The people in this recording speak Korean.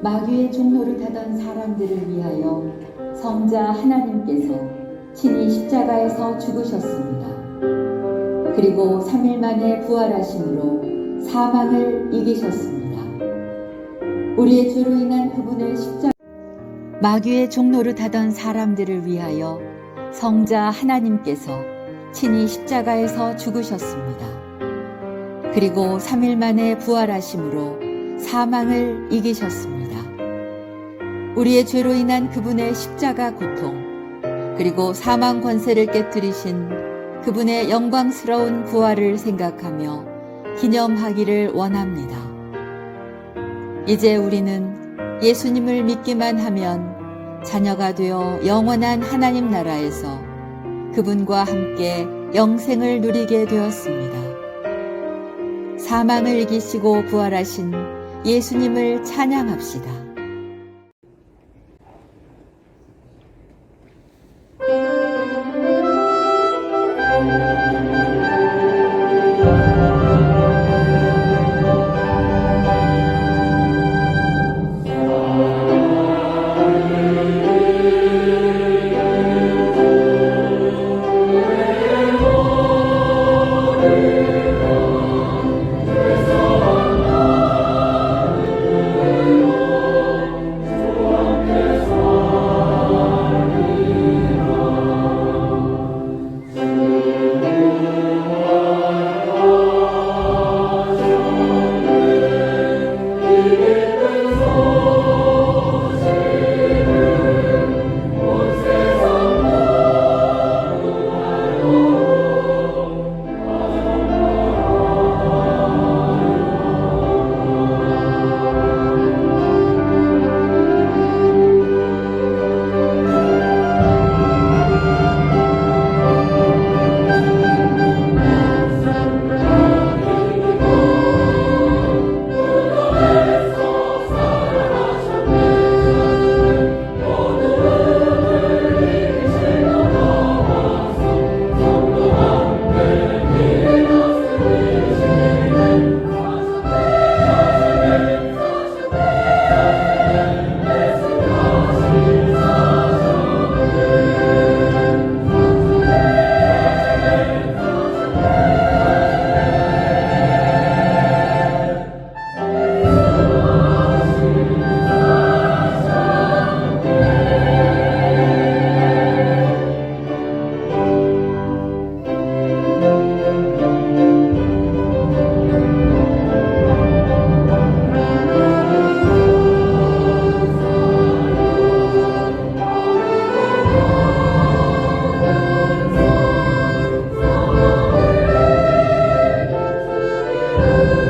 마귀의 종로를 타던 사람들을 위하여 성자 하나님께서 친히 십자가에서 죽으셨습니다. 그리고 3일 만에 부활하심으로 사망을 이기셨습니다. 우리의 죄로 인한 그분의 십자가 마귀의 종로를 타던 사람들을 위하여 성자 하나님께서 친히 십자가에서 죽으셨습니다. 그리고 3일 만에 부활하심으로 사망을 이기셨습니다. 우리의 죄로 인한 그분의 십자가 고통, 그리고 사망 권세를 깨뜨리신 그분의 영광스러운 부활을 생각하며 기념하기를 원합니다. 이제 우리는 예수님을 믿기만 하면 자녀가 되어 영원한 하나님 나라에서 그분과 함께 영생을 누리게 되었습니다. 사망을 이기시고 부활하신 예수님을 찬양합시다. Bye.